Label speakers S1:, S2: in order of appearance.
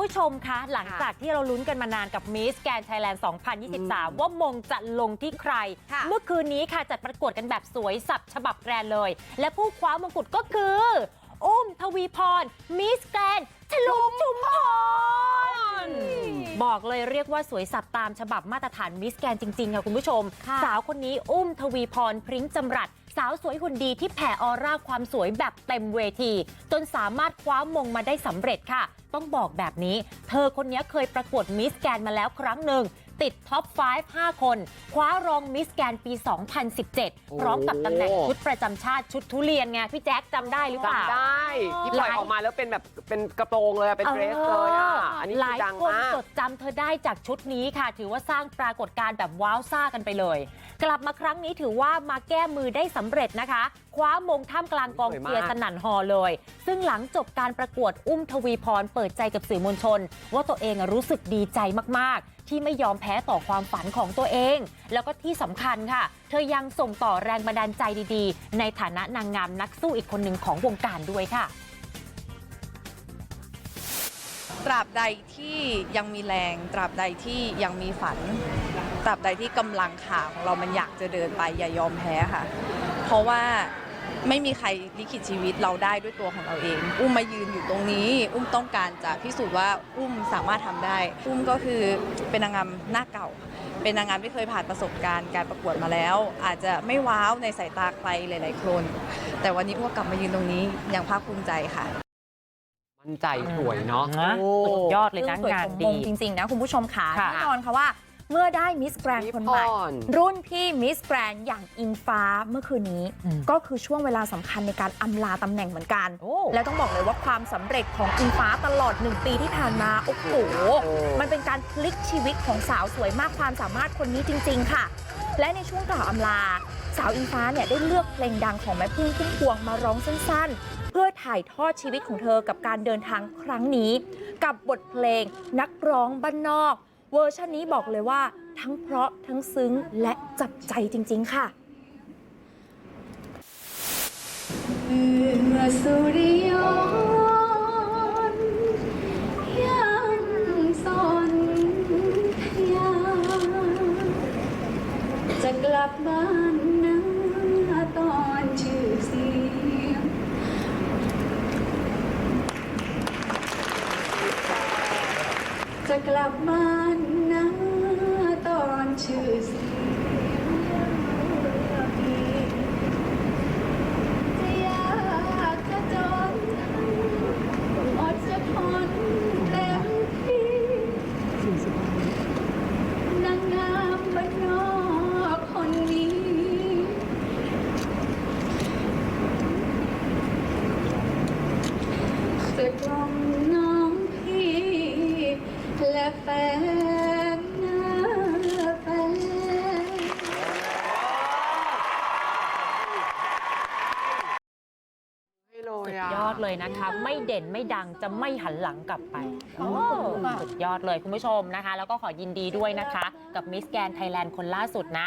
S1: ผู้ชมคะหลังจากที่เราลุ้นกันมานานกับ Miss Grand Thailand 2023 ว่ามงจะลงที่ใคร
S2: ค่ะ
S1: เมื่อคืนนี้ค่ะจัดประกวดกันแบบสวยสับฉบับแกรนด์เลย และผู้คว้ามงกุฎก็คือ อุ้มทวีพรมิสแกรนฉลุมชุมพรบอกเลยเรียกว่าสวยสับตามฉบับมาตรฐานมิสแกรนจริงๆค่ะคุณผู้ชม
S2: ค่ะ
S1: สาวคนนี้อุ้มทวีพรพริ้งจำรัด สาวสวยหุ่นดีที่แผ่ออร่าความสวยแบบเต็มเวที จนสามารถคว้ามงมาได้สำเร็จค่ะ ต้องบอกแบบนี้ เธอคนนี้เคยประกวดมิสแกรนมาแล้วครั้งหนึ่ง ติดท็อป 5 5 คน คว้ารองมิสแกรนปี 2017 พร้อมกับตำแหน่งชุดประจำชาติชุดทุเรียนไงพี่แจ๊คจำได้หรือเปล่า
S3: จำได้ที่ปล่อย
S1: หลาย
S3: ออกมาแล้วเป็นแบบเป็นกระโปรงเลยอะเป็นเดรสเลยอะอันนี้
S1: ห
S3: คื
S1: ลา
S3: อยดัง
S1: คน
S3: มาก
S1: จดจำเธอได้จากชุดนี้ค่ะ ถือว่าสร้างปรากฏการณ์แบบว้าวซ่ากันไปเลย กลับมาครั้งนี้ถือว่ามาแก้มือได้สำเร็จนะคะ คว้ามงท่ามกลางกองเชียร์
S3: สวยมาก
S1: สนั่นฮอเลย ซึ่งหลังจบการประกวดอุ้มทวีพรเปิดใจกับสื่อมวลชน ว่าตัวเองอะรู้สึกดีใจมากๆ ที่ไม่ยอมแพ้ต่อความฝันของตัวเองแล้วก็ที่สำคัญค่ะ เธอยังส่งต่อแรงบันดาลใจดีๆ ในฐานะนางงามนักสู้อีกคนหนึ่งของวงการด้วยค่ะ
S2: ตราบใดที่ยังมีแรง ตราบใดที่ยังมีฝัน ตราบใดที่กำลังขาของเรามันอยากจะเดินไปอย่ายอมแพ้ค่ะ เพราะว่า ไม่มีใครลิขิตชีวิตเราได้ด้วยตัวของเราเอง อุ้มมายืนอยู่ตรงนี้ อุ้มต้องการจะพิสูจน์ว่าอุ้มสามารถทำได้ อุ้มก็คือเป็นนางงามหน้าเก่า เป็นนางงามที่เคยผ่านประสบการณ์การประกวดมาแล้ว อาจจะไม่ว้าวในสายตาใครหลาย ๆ คน แต่วันนี้อุ้มก็กลับมายืนตรงนี้อย่างภาคภูมิใจค่ะ
S3: มั่นใจสวยเนาะ
S1: นะ
S3: โอ้
S1: สุดยอดเลยนะ
S4: สวย
S1: งาน
S4: สมม
S1: ดี
S4: งจริง ๆ นะ คุณผู้ชมค่ะ
S1: ค่ะ
S4: แน่นอนค่ะว่า เมื่อได้มิสแกรน
S3: มี
S4: คนใหม่
S3: พร
S4: รุ่นพี่มิสแกรนอย่างอิงฟ้าเมื่อคืนนี้
S1: อืม
S4: ก็คือช่วงเวลาสำคัญในการอำลาตำแหน่งเหมือนกัน
S1: โอ้
S4: แล้วต้องบอกเลยว่าความสำเร็จของอิงฟ้าตลอด 1 ปีที่ผ่านมาโอ้โห
S3: โอ้
S4: มันเป็นการพลิกชีวิตของสาวสวยมากความสามารถคนนี้จริง ๆ ค่ะ และในช่วงกล่าวอำลา สาวอิงฟ้าเนี่ยได้เลือกเพลงดังของแม่พึ่งพุ่มพวงมาร้องสั้นๆเพื่อถ่ายทอดชีวิตของเธอกับการเดินทางครั้งนี้ กับบทเพลงนักร้องบ้านนอก เวอร์ชันนี้บอกเลยว่าทั้งเพราะทั้งซึ้งและจับใจจริง ๆ ค่ะ
S5: เมื่อสุริยนยังสนทยาจะกลับบ้านนาตอนชื่อเสียง จะกลับบ้าน และแฟนนะแฟน
S3: ให้เลย
S1: สุด
S3: อะ
S1: ยอดเลยนะคะ ไม่เด่นไม่ดังจะไม่หันหลังกลับไปโอ้ สุดยอดเลยคุณผู้ชมนะคะ แล้วก็ขอยินดีด้วยนะคะ กับมิสแกนไทยแลนด์คนล่าสุดนะ